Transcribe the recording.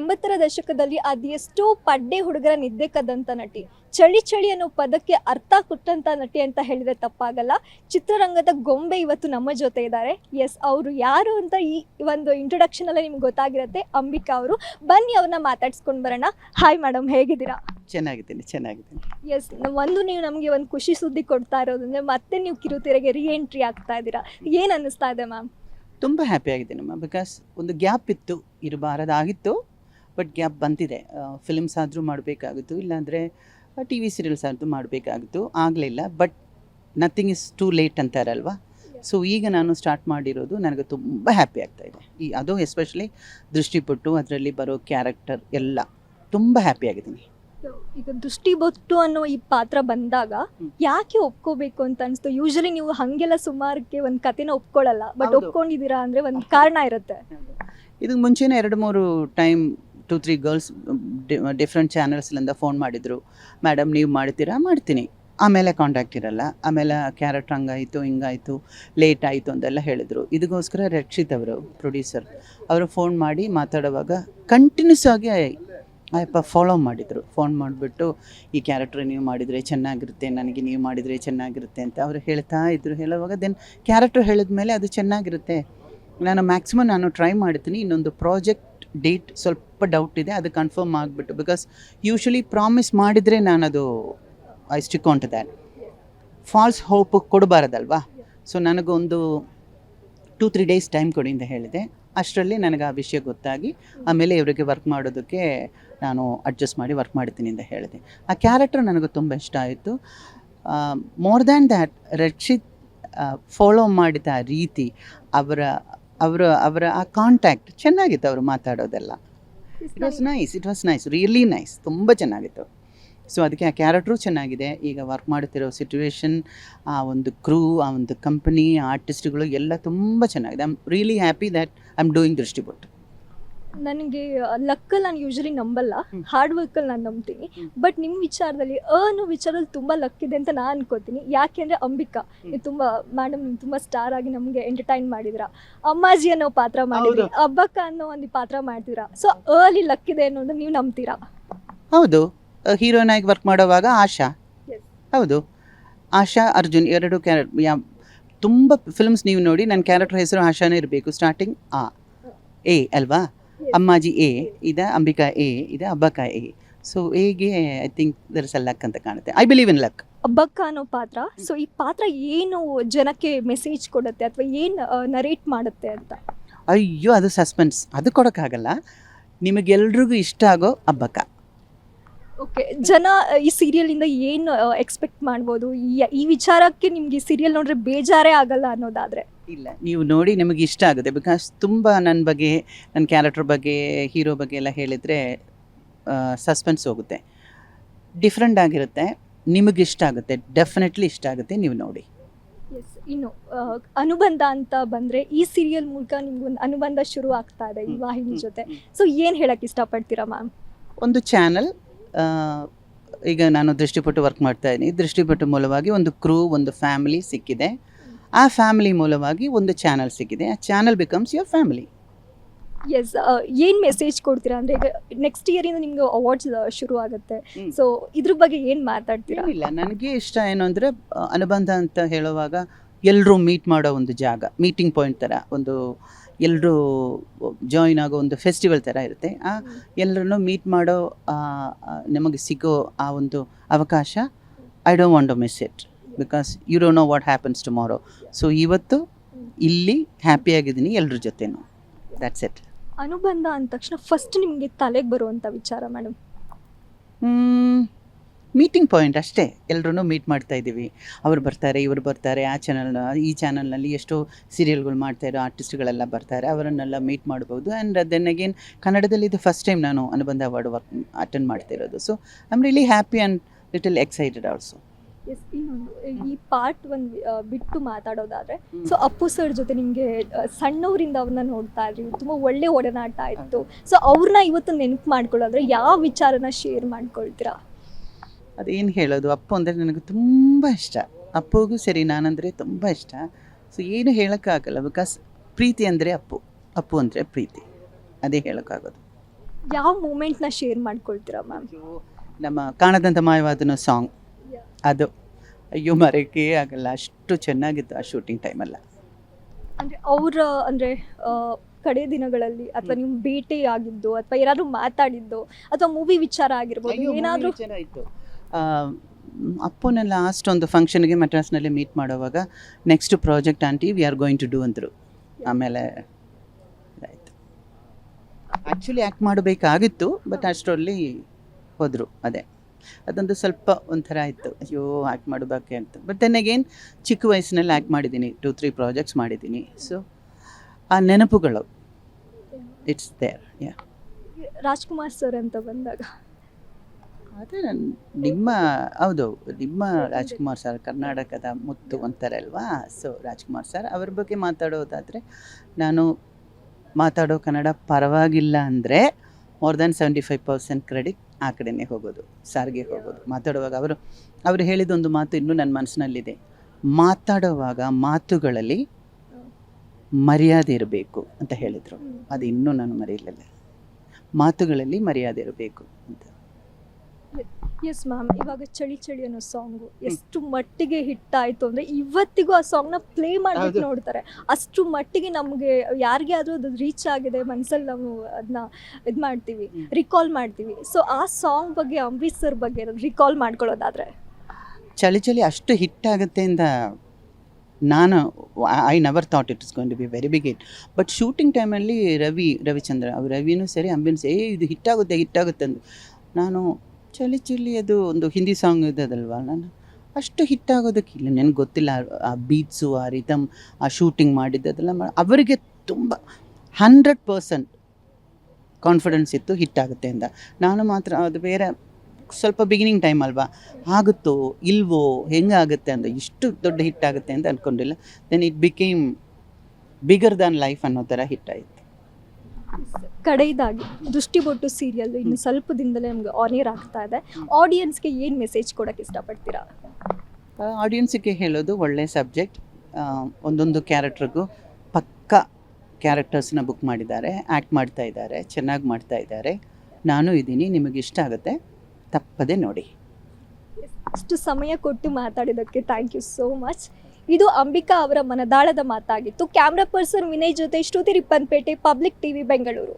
ಎಂಬತ್ತರ ದಶಕದಲ್ಲಿ ಅದೆಷ್ಟೋ ಪಡ್ಡೆ ಹುಡುಗರ ನಿದ್ದೆ ಕದ್ದಂಥ ನಟಿ. ಚಳಿ ಚಳಿ ಅನ್ನೋ ಪದಕ್ಕೆ ಅರ್ಥ ಕೊಟ್ಟಂತ ನಟಿ ಅಂತ ಹೇಳಿದ್ರೆ ತಪ್ಪಾಗಲ್ಲ. ಚಿತ್ರರಂಗದ ಗೊಂಬೆ ಇವತ್ತು ನಮ್ಮ ಜೊತೆ ಇದ್ದಾರೆ. ಎಸ್ ಅವರು ಯಾರು ಅಂತ ಈ ಒಂದು ಇಂಟ್ರೊಡಕ್ಷನ್ ಅಲ್ಲೇ ನಿಮ್ಗೆ ಗೊತ್ತಾಗಿರುತ್ತೆ. ಅಂಬಿಕಾ ಅವರು. ಬನ್ನಿ ಅವ್ರನ್ನ ಮಾತಾಡ್ಸ್ಕೊಂಡು ಬರೋಣ. ಹಾಯ್ ಮೇಡಮ್ ಹೇಗಿದ್ದೀರಾ? ಚೆನ್ನಾಗಿದ್ದೀನಿ ಚೆನ್ನಾಗಿದ್ದೀನಿ. ಎಸ್ ಒಂದು ನೀವು ನಮಗೆ ಒಂದು ಖುಷಿ ಸುದ್ದಿ ಕೊಡ್ತಾ ಇರೋದಂದ್ರೆ ಮತ್ತೆ ನೀವು ಕಿರುತೆರೆಗೆ ರೀ ಎಂಟ್ರಿ ಆಗ್ತಾ ಇದ್ದೀರಾ. ಏನು ಅನ್ನಿಸ್ತಾ ಇದೆ ಮ್ಯಾಮ್? ತುಂಬ ಹ್ಯಾಪಿ ಮ್ಯಾಮ್. ಬಿಕಾಸ್ ಒಂದು ಗ್ಯಾಪ್ ಇತ್ತು ಇರಬಾರದಾಗಿತ್ತು. ಬಟ್ ಗ್ಯಾಪ್ ಬಂದಿದೆ. ಫಿಲ್ಮ್ಸ್ ಆದರೂ ಮಾಡಬೇಕಾಗಿತ್ತು ಇಲ್ಲಾಂದರೆ ಟಿ ವಿ ಸೀರಿಯಲ್ಸ್ ಆದರೂ ಮಾಡಬೇಕಾಗಿತ್ತು ಆಗಲಿಲ್ಲ. But nothing is too late ಅಂತಾರಲ್ವಾ? So ಈಗ ನಾನು ಸ್ಟಾರ್ಟ್ ಮಾಡಿರೋದು ನನಗೆ ತುಂಬ ಹ್ಯಾಪಿ ಆಗ್ತಾ ಇದೆ. ಈ ಅದು ಎಸ್ಪೆಷಲಿ ದೃಷ್ಟಿಪಟ್ಟು ಅದರಲ್ಲಿ ಬರೋ ಕ್ಯಾರೆಕ್ಟರ್ ಎಲ್ಲ ತುಂಬ ಹ್ಯಾಪಿ ಆಗಿದ್ದೀನಿ. ಈಗ ದೃಷ್ಟಿ ಬೊಟ್ಟು ಅನ್ನೋ ಈ ಪಾತ್ರ ಬಂದಾಗ ಯಾಕೆ ಒಪ್ಕೋಬೇಕು ಅಂತ ಅನ್ಸ್ತು? ಯೂಶಲಿ ನೀವು ಹಂಗೆಲ್ಲ ಸುಮಾರಕ್ಕೆ ಒಂದು ಕತೆನ ಒಪ್ಕೊಳ್ಳಲ್ಲ ಬಟ್. ಒಪ್ಕೊಂಡಿದ್ದೀರಾ ಅಂದ್ರೆ ಒಂದು ಕಾರಣ ಇರುತ್ತೆ. ಇದಕ್ಕೆ ಮುಂಚೆನೇ ಎರಡು ಮೂರು time two three girls different ಚಾನಲ್ಸ್ಲಿಂದ phone ಮಾಡಿದರು. ಮೇಡಮ್ ನೀವು ಮಾಡ್ತೀರಾ? ಮಾಡ್ತೀನಿ. ಆಮೇಲೆ ಕಾಂಟ್ಯಾಕ್ಟ್ ಇರಲ್ಲ. ಆಮೇಲೆ ಕ್ಯಾರೆಟ್ ಹಂಗಾಯಿತು ಹಿಂಗಾಯಿತು ಲೇಟ್ ಆಯಿತು ಅಂತೆಲ್ಲ ಹೇಳಿದರು. ಇದಕ್ಕೋಸ್ಕರ ರಕ್ಷಿತ್ ಅವರು ಪ್ರೊಡ್ಯೂಸರ್ ಅವರು ಫೋನ್ ಮಾಡಿ ಮಾತಾಡುವಾಗ ಕಂಟಿನ್ಯೂಸ್ ಆಗಿ ಆಯಪ್ಪ ಫಾಲೋ ಮಾಡಿದರು. ಫೋನ್ ಮಾಡಿಬಿಟ್ಟು, ಈ ಕ್ಯಾರೆಕ್ಟರ್ ನೀವು ಮಾಡಿದರೆ ಚೆನ್ನಾಗಿರುತ್ತೆ, ನನಗೆ ನೀವು ಮಾಡಿದರೆ ಚೆನ್ನಾಗಿರುತ್ತೆ ಅಂತ ಅವರು ಹೇಳ್ತಾ ಇದ್ರು. ಹೇಳುವಾಗ ದೆನ್ ಕ್ಯಾರೆಕ್ಟ್ರ್ ಹೇಳಿದ ಮೇಲೆ ಅದು ಚೆನ್ನಾಗಿರುತ್ತೆ. ನಾನು ಮ್ಯಾಕ್ಸಿಮಮ್ ನಾನು ಟ್ರೈ ಮಾಡ್ತೀನಿ, ಇನ್ನೊಂದು ಪ್ರಾಜೆಕ್ಟ್ ಡೇಟ್ ಸ್ವಲ್ಪ ಡೌಟ್ ಇದೆ, ಅದು ಕನ್ಫರ್ಮ್ ಆಗಿಬಿಟ್ಟು ಬಿಕಾಸ್ ಯೂಶ್ವಲಿ ಪ್ರಾಮಿಸ್ ಮಾಡಿದರೆ ನಾನು ಅದು I stick on to that false hope ಕೊಡಬಾರದಲ್ವಾ? So ನನಗೊಂದು ಟೂ ತ್ರೀ ಡೇಸ್ ಟೈಮ್ ಕೊಡಿ ಅಂತ ಹೇಳಿದೆ. ಅಷ್ಟರಲ್ಲಿ ನನಗೆ ಆ ವಿಷಯ ಗೊತ್ತಾಗಿ, ಆಮೇಲೆ ಇವರಿಗೆ ವರ್ಕ್ ಮಾಡೋದಕ್ಕೆ ನಾನು ಅಡ್ಜಸ್ಟ್ ಮಾಡಿ ವರ್ಕ್ ಮಾಡ್ತೀನಿ ಅಂತ ಹೇಳಿದೆ. ಆ ಕ್ಯಾರೆಕ್ಟರ್ ನನಗೆ ತುಂಬ ಇಷ್ಟ ಆಯಿತು. More than that Rakshit follow ಮಾಡಿದ ರೀತಿ, ಅವರ ಅವರ ಅವರ ಆ ಕಾಂಟ್ಯಾಕ್ಟ್ ಚೆನ್ನಾಗಿತ್ತು ಅವರು ಮಾತಾಡೋದೆಲ್ಲ. It was nice it was nice really nice ತುಂಬ ಚೆನ್ನಾಗಿತ್ತು. ಸೊ ಅದಕ್ಕೆ ಆ ಕ್ಯಾರೆಕ್ಟ್ರು ಚೆನ್ನಾಗಿದೆ. ಈಗ ವರ್ಕ್ ಮಾಡುತ್ತಿರೋ ಸಿಚುವೇಶನ್ ಆ ಒಂದು ಕ್ರೂ ಆ ಒಂದು ಕಂಪನಿ ಆರ್ಟಿಸ್ಟ್ಗಳು ಎಲ್ಲ ತುಂಬ ಚೆನ್ನಾಗಿದೆ. I am really happy that I am doing Drishtibottu ನನಗೆ ಲಕ್ಕಲ್ಲಿ ನಾನು ಯೂಶಲಿ ನಂಬಲ್ಲ. ಹಾರ್ಡ್ ವರ್ಕಲ್ಲಿ ನಾನು ನಂಬ್ತೀನಿ. ಬಟ್ ನಿಮ್ಮ ವಿಚಾರದಲ್ಲಿ ಅನು ಅನ್ನೋ ವಿಚಾರದಲ್ಲಿ ತುಂಬ ಲಕ್ ಇದೆ ಅಂತ ನಾನು ಅನ್ಕೋತೀನಿ. ಯಾಕೆಂದ್ರೆ ಅಂಬಿಕಾ. ನೀವು ತುಂಬ ಮೇಡಮ್ ನೀವು ತುಂಬ ಸ್ಟಾರ್ ಆಗಿ ನಮಗೆ ಎಂಟರ್ಟೈನ್ ಮಾಡಿದ್ರ. ಅಮ್ಮಾಜಿ ಅನ್ನೋ ಪಾತ್ರ ಮಾಡಿದ್ರಿ? ಅಬ್ಬಕ್ಕ ಅನ್ನೋ ಒಂದು ಪಾತ್ರ ಮಾಡ್ತೀರಾ? ಸೊ ಅರ್ಲಿ ಲಕ್ ಇದೆ ಅನ್ನೋದು ನೀವು ನಂಬ್ತೀರಾ? ಹೌದು. ಹೀರೋಯಿನ್ ಆಗಿ ವರ್ಕ್ ಮಾಡುವಾಗ ಆಶಾ. ಹೌದು. ಆಶಾ ಅರ್ಜುನ್ ಎರಡು ಯಾ ತುಂಬ ಫಿಲ್ಮ್ಸ್ ನೀವು ನೋಡಿ ನನ್ನ ಕ್ಯಾರೆಕ್ಟರ್ ಹೆಸರು ಆಶಾನೇ ಇರಬೇಕು. ಸ್ಟಾರ್ಟಿಂಗ್ ಆ ಎ ಅಲ್ವಾ. ಅಮ್ಮಾಜಿ ಎ ಇದೆ ಅಂಬಿಕಾ ಎ ಇದೆ ಅಬ್ಬಕ್ಕ ಎ. ಸೊ ಎಗೆ I think there is a luck ಅಂತ ಕಾಣುತ್ತೆ. I believe in luck Abbakka ಅನ್ನೋ ಪಾತ್ರ. ಸೊ ಈ ಪಾತ್ರ ಏನು ಜನಕ್ಕೆ ಮೆಸೇಜ್ ಕೊಡುತ್ತೆ ಅಥವಾ ಏನು ನರೇಟ್ ಮಾಡುತ್ತೆ ಅಂತ? ಅಯ್ಯೋ ಅದು ಸಸ್ಪೆನ್ಸ್ ಅದು ಕೊಡೋಕ್ಕಾಗಲ್ಲ. ನಿಮಗೆಲ್ರಿಗೂ ಇಷ್ಟ ಆಗೋ ಅಬ್ಬಕ್ಕ. ಓಕೆ ಜನ ಈ ಸೀರಿಯಲಿಂದ ಇಂದ ಏನು ಎಕ್ಸ್ಪೆಕ್ಟ್ ಮಾಡ್ಬೋದು? ಈ- ಈ ವಿಚಾರಕ್ಕೆ ನಿಮ್ಗೆ ಈ ಸೀರಿಯಲ್ ನೋಡ್ರೆ ಬೇಜಾರೇ ಆಗಲ್ಲ ಅನ್ನೋದಾದ್ರೆ? ಇಲ್ಲ ನೀವು ನೋಡಿ ನಿಮಗೆ ಇಷ್ಟ ಆಗುತ್ತೆ. ಬಿಕಾಸ್ ತುಂಬ ನನ್ನ ಬಗ್ಗೆ ನನ್ನ ಕ್ಯಾರೆಕ್ಟರ್ ಬಗ್ಗೆ ಹೀರೋ ಬಗ್ಗೆ ಎಲ್ಲ ಹೇಳಿದರೆ ಸಸ್ಪೆನ್ಸ್ ಹೋಗುತ್ತೆ. ಡಿಫ್ರೆಂಟ್ ಆಗಿರುತ್ತೆ. ನಿಮಗೆ ಇಷ್ಟ ಆಗುತ್ತೆ. ಡೆಫಿನೆಟ್ಲಿ ಇಷ್ಟ ಆಗುತ್ತೆ. ನೀವು ನೋಡಿ. ಎಸ್ ಇನ್ನು ಅನುಬಂಧ ಅಂತ ಬಂದ್ರೆ ಈ ಸೀರಿಯಲ್ ಮೂಲಕ ನಿಮ್ಗೊಂದು ಅನುಬಂಧ ಶುರು ಆಗ್ತಾ ಇದೆ ಈ ವಾಹಿನಿ ಜೊತೆ. ಸೊ ಏನು ಹೇಳಕ್ ಇಷ್ಟಪಡ್ತೀರಾ ಮ್ಯಾಮ್ ಒಂದು ಚಾನಲ್ ಈಗ ನಾನು ದೃಷ್ಟಿಪಟ್ಟು ವರ್ಕ್ ಮಾಡ್ತಾ ಇದ್ದೀನಿ ದೃಷ್ಟಿಪಟ್ಟು ಮೂಲವಾಗಿ ಒಂದು ಕ್ರೂ ಒಂದು ಫ್ಯಾಮಿಲಿ ಸಿಕ್ಕಿದೆ. ಆ ಫ್ಯಾಮಿಲಿ ಮೂಲವಾಗಿ ಒಂದು ಚಾನಲ್ ಸಿಕ್ಕಿದೆ. ಆ channel becomes your family as ಏನು ಮೆಸೇಜ್ ಕೊಡ್ತೀರಾ? ಅಂದರೆ ಈಗ ನೆಕ್ಸ್ಟ್ ಇಯರಿಂದ ನಿಮ್ಗೆ ಅವಾರ್ಡ್ಸ್ ಶುರು ಆಗುತ್ತೆ. ಸೊ ಇದ್ರ ಬಗ್ಗೆ ಏನು ಮಾತಾಡ್ತೀರಾ? ಇಲ್ಲ ನನಗೆ ಇಷ್ಟ ಏನು ಅಂದರೆ ಅನುಬಂಧ ಅಂತ ಹೇಳುವಾಗ ಎಲ್ಲರೂ ಮೀಟ್ ಮಾಡೋ ಒಂದು ಜಾಗ ಮೀಟಿಂಗ್ ಪಾಯಿಂಟ್ ಥರ ಒಂದು ಎಲ್ಲರೂ ಜಾಯಿನ್ ಆಗೋ ಒಂದು ಫೆಸ್ಟಿವಲ್ ಥರ ಇರುತ್ತೆ. ಆ ಎಲ್ಲರನ್ನು ಮೀಟ್ ಮಾಡೋ ನಮಗೆ ಸಿಗೋ ಆ ಒಂದು ಅವಕಾಶ I don't want to miss it because you don't know what happens tomorrow so ಇವತ್ತು ಇಲ್ಲಿ ಹ್ಯಾಪಿಯಾಗಿದ್ದೀನಿ ಎಲ್ಲರ ಜೊತೆನೂ. ದ್ಯಾಟ್ಸ್ ಇಟ್ ಅನುಬಂಧ ಅಂದ ತಕ್ಷಣ ಫಸ್ಟ್ ನಿಮಗೆ ತಲೆಗೆ ಬರುವಂಥ ವಿಚಾರ ಮೇಡಮ್ ಮೀಟಿಂಗ್ ಪಾಯಿಂಟ್ ಅಷ್ಟೇ. ಎಲ್ಲರೂ ಮೀಟ್ ಮಾಡ್ತಾ ಇದ್ದೀವಿ. ಅವ್ರು ಬರ್ತಾರೆ ಇವರು ಬರ್ತಾರೆ. ಆ ಚಾನಲ್ ಈ ಚಾನಲ್ನಲ್ಲಿ ಎಷ್ಟೋ ಸೀರಿಯಲ್ಗಳು ಮಾಡ್ತಾ ಇರೋ ಆರ್ಟಿಸ್ಟ್ಗಳೆಲ್ಲ ಬರ್ತಾರೆ. ಅವರನ್ನೆಲ್ಲ ಮೀಟ್ ಮಾಡ್ಬೋದು. ಆ್ಯಂಡ್ ದೆನ್ ಅಗೇನ್ ಕನ್ನಡದಲ್ಲಿ ಇದು ಫಸ್ಟ್ ಟೈಮ್ ನಾನು ಅನುಬಂಧ ಅವಾರ್ಡ್ ವರ್ಕ್ ಅಟೆಂಡ್ ಮಾಡ್ತಿರೋದು so I am really happy and little excited also as ಇನ್ನೊಂದು ಈ ಪಾರ್ಟ್ ಒಂದು ಬಿಟ್ಟು ಮಾತಾಡೋದಾದ್ರೆ ಸೊ ಅಪ್ಪು ಸರ್ ಜೊತೆ ನಿಮಗೆ ಸಣ್ಣವರಿಂದ ಅವ್ರನ್ನ ನೋಡ್ತಾ ಇದ್ರಿ ತುಂಬಾ ಒಳ್ಳೆ ಒಡನಾಟ ಇತ್ತು. ಸೊ ಅವ್ರನ್ನ ಇವತ್ತು ನೆನಪು ಮಾಡ್ಕೊಳ್ಳೋದ್ರೆ ಯಾವ ವಿಚಾರನ ಶೇರ್ ಮಾಡ್ಕೊಳ್ತೀರಾ? ಅದೇನು ಹೇಳೋದು? ಅಪ್ಪು ಅಂದರೆ ನನಗೆ ತುಂಬ ಇಷ್ಟ. ಅಪ್ಪುಗೂ ಸರಿ ನಾನಂದರೆ ತುಂಬ ಇಷ್ಟ. ಸೊ ಏನು ಹೇಳೋಕ್ಕಾಗಲ್ಲ ಬಿಕಾಸ್ ಪ್ರೀತಿ ಅಂದರೆ ಅಪ್ಪು. ಅಪ್ಪು ಅಂದರೆ ಪ್ರೀತಿ. ಅದೇ ಹೇಳೋಕ್ಕಾಗೋದು. ಯಾವ ಮೂಮೆಂಟ್ನ ಶೇರ್ ಮಾಡ್ಕೊಳ್ತೀರಾ ಮ್ಯಾಮ್ ನಮ್ಮ ಕಾಣದಂತ ಮಾಯವಾದನ ಸಾಂಗ್ ಅದು ಅಯ್ಯೋ ಮರೆಯೋಕೆ ಆಗಲ್ಲ. ಅಷ್ಟು ಚೆನ್ನಾಗಿತ್ತು ಆ ಶೂಟಿಂಗ್ ಟೈಮಲ್ಲ ಅಂದ್ರೆ ಅವರ ಅಂದ್ರೆ ಕಡೆ ದಿನಗಳಲ್ಲಿ ಅಥವಾ ನೀವು ಭೇಟಿ ಆಗಿದ್ದು ಅಥವಾ ಏನಾದ್ರು ಮಾತಾಡಿದ್ದು ಅಥವಾ ಮೂವಿ ವಿಚಾರ ಆಗಿರ್ಬೋದು ಏನಾದರೂ ಚೆನ್ನಾಗಿತ್ತು ಅಪ್ಪನ ಲಾಸ್ಟ್ ಒಂದು ಫಂಕ್ಷನ್ಗೆ ಮಡ್ರಾಸ್ನಲ್ಲಿ ಮೀಟ್ ಮಾಡುವಾಗ next project aunty we are going to do ಅಂದರು. ಆಮೇಲೆ ಆಯಿತು ಆ್ಯಕ್ಚುಲಿ ಆ್ಯಕ್ಟ್ ಮಾಡಬೇಕಾಗಿತ್ತು ಬಟ್ ಅಷ್ಟರಲ್ಲಿ ಹೋದರು ಅದೇ. ಅದೊಂದು ಸ್ವಲ್ಪ ಒಂಥರ ಇತ್ತು ಅಯ್ಯೋ ಆ್ಯಕ್ಟ್ ಮಾಡಬೇಕೆ ಅಂತ. ಬಟ್ ದೆನ್ ಅಗೇನ್ ಚಿಕ್ಕ ವಯಸ್ಸಿನಲ್ಲಿ ಆ್ಯಕ್ಟ್ ಮಾಡಿದ್ದೀನಿ. ಟೂ ತ್ರೀ ಪ್ರಾಜೆಕ್ಟ್ಸ್ ಮಾಡಿದ್ದೀನಿ. ಸೊ ಆ ನೆನಪುಗಳು it's there yeah Rajkumar sir ಅಂತ ಬಂದಾಗ. ಅದೇ ನನ್ನ ನಿಮ್ಮ ಹೌದು ನಿಮ್ಮ ರಾಜ್ಕುಮಾರ್ ಸರ್ ಕರ್ನಾಟಕದ ಮುತ್ತು ಅಂತಾರೆ ಅಲ್ವಾ? ಸೊ ರಾಜ್ಕುಮಾರ್ ಸರ್ ಅವ್ರ ಬಗ್ಗೆ ಮಾತಾಡೋದಾದರೆ ನಾನು ಮಾತಾಡೋ ಕನ್ನಡ ಪರವಾಗಿಲ್ಲ ಅಂದರೆ more than seventy five percent credit ಆ ಕಡೆನೇ ಹೋಗೋದು, ಸಾರಿಗೆ ಹೋಗೋದು. ಮಾತಾಡುವಾಗ ಅವರು ಅವರು ಹೇಳಿದೊಂದು ಮಾತು ಇನ್ನೂ ನನ್ನ ಮನಸ್ಸಿನಲ್ಲಿದೆ. ಮಾತಾಡುವಾಗ ಮಾತುಗಳಲ್ಲಿ ಮರ್ಯಾದೆ ಇರಬೇಕು ಅಂತ ಹೇಳಿದರು. ಅದು ಇನ್ನೂ ನಾನು ಮರೆಯಲಿಲ್ಲ. ಮಾತುಗಳಲ್ಲಿ ಮರ್ಯಾದೆ ಇರಬೇಕು ಅಂತ. ಎಸ್ ಮ್ಯಾಮ್ ಇವಾಗ ಚಳಿ ಚಳಿ ಅನ್ನೋ ಸಾಂಗು ಎಷ್ಟು ಮಟ್ಟಿಗೆ ಹಿಟ್ ಆಯ್ತು ಅಂದ್ರೆ ಇವತ್ತಿಗೂ ಆ ಸಾಂಗ್ನ ಪ್ಲೇ ಮಾಡ್ಬಿಟ್ಟು ನೋಡ್ತಾರೆ. ಅಷ್ಟು ಮಟ್ಟಿಗೆ ನಮಗೆ ಯಾರಿಗೆ ಆದ್ರೂ ಅದು ರೀಚ್ ಆಗಿದೆ ಮನ್ಸಲ್ಲಿ ನಾವು ಅದನ್ನ ಇದ್ ಮಾಡ್ತೀವಿ. ರಿಕಾಲ್ ಮಾಡ್ತೀವಿ. ಸೊ ಆ ಸಾಂಗ್ ಬಗ್ಗೆ ಅಮೃತ್ಸರ್ ಸರ್ ಬಗ್ಗೆ ರಿಕಾಲ್ ಮಾಡ್ಕೊಳ್ಳೋದಾದ್ರೆ? ಚಳಿ ಚಳಿ ಅಷ್ಟು ಹಿಟ್ ಆಗುತ್ತೆ ಅಂತ ನಾನು I never thought it is going to be very big it but shooting ಟೈಮಲ್ಲಿ ರವಿ ರವಿಚಂದ್ರ ಅವ್ರು ರವಿನೂ ಸರಿ ಅಂಬಿನೂ ಸರಿ ಏ ಇದು ಹಿಟ್ಟಾಗುತ್ತೆ ಹಿಟ್ಟಾಗುತ್ತೆ ಅಂದು. ನಾನು ಚಳಿ ಚಿಲ್ಲಿ ಅದು ಒಂದು ಹಿಂದಿ ಸಾಂಗ್ ಇದ್ದದಲ್ವಾ? ನಾನು ಅಷ್ಟು ಹಿಟ್ ಆಗೋದಕ್ಕಿಲ್ಲ ನನಗೆ ಗೊತ್ತಿಲ್ಲ. ಆ ಬೀಟ್ಸು ಆ ರಿತಮ್ ಆ ಶೂಟಿಂಗ್ ಮಾಡಿದ್ದದೆಲ್ಲ ಅವರಿಗೆ ತುಂಬ ಹಂಡ್ರೆಡ್ ಪರ್ಸೆಂಟ್ ಕಾನ್ಫಿಡೆನ್ಸ್ ಇತ್ತು ಹಿಟ್ ಆಗುತ್ತೆ ಅಂತ. ನಾನು ಮಾತ್ರ, ಅದು ಬೇರೆ ಸ್ವಲ್ಪ ಬಿಗಿನಿಂಗ್ ಟೈಮ್ ಅಲ್ವಾ? ಆಗುತ್ತೋ, ಇಲ್ವೋ, ಹೆಂಗಾಗುತ್ತೆ ಅಂತ, ಇಷ್ಟು ದೊಡ್ಡ ಹಿಟ್ ಆಗುತ್ತೆ ಅಂತ ಅಂದ್ಕೊಂಡಿಲ್ಲ then it became bigger than life ಅನ್ನೋ ಥರ ಹಿಟ್ ಆಯಿತು. ಕಡೆಯದಾಗಿ ದೃಷ್ಟಿಬೊಟ್ಟು ಸೀರಿಯಲ್ ಇನ್ನು ಸ್ವಲ್ಪ ದಿನದಲ್ಲೇ ನಮ್ಗೆ ಆನಿಯರ್ ಆಗ್ತಾ ಇದೆ. ಆಡಿಯನ್ಸ್ಗೆ ಏನು ಮೆಸೇಜ್ ಕೊಡಕ್ಕೆ ಇಷ್ಟಪಡ್ತೀರಾ? ಆಡಿಯನ್ಸಿಗೆ ಹೇಳೋದು ಒಳ್ಳೆ ಸಬ್ಜೆಕ್ಟ್ ಒಂದೊಂದು ಕ್ಯಾರೆಕ್ಟ್ರಿಗೂ ಪಕ್ಕ ಕ್ಯಾರೆಕ್ಟರ್ಸ್ನ ಬುಕ್ ಮಾಡಿದ್ದಾರೆ ಆ್ಯಕ್ಟ್ ಮಾಡ್ತಾ ಇದ್ದಾರೆ ಚೆನ್ನಾಗಿ ಮಾಡ್ತಾ ಇದ್ದಾರೆ. ನಾನು ಇದ್ದೀನಿ ನಿಮಗೆ ಇಷ್ಟ ಆಗುತ್ತೆ ತಪ್ಪದೆ ನೋಡಿ. ಅಷ್ಟು ಸಮಯ ಕೊಟ್ಟು ಮಾತಾಡಿದ್ದಕ್ಕೆ ಥ್ಯಾಂಕ್ ಯು ಸೋ ಮಚ್ ಇದು ಅಂಬಿಕಾ ಅವರ ಮನದಾಳದ ಮಾತಾಗಿತ್ತು. ಕ್ಯಾಮ್ರಾ ಪರ್ಸನ್ ವಿನಯ್ ಜೊತೆ ಶ್ರುತಿ ರಿಪ್ಪನ್ಪೇಟೆ ಪಬ್ಲಿಕ್ ಟಿವಿ ಬೆಂಗಳೂರು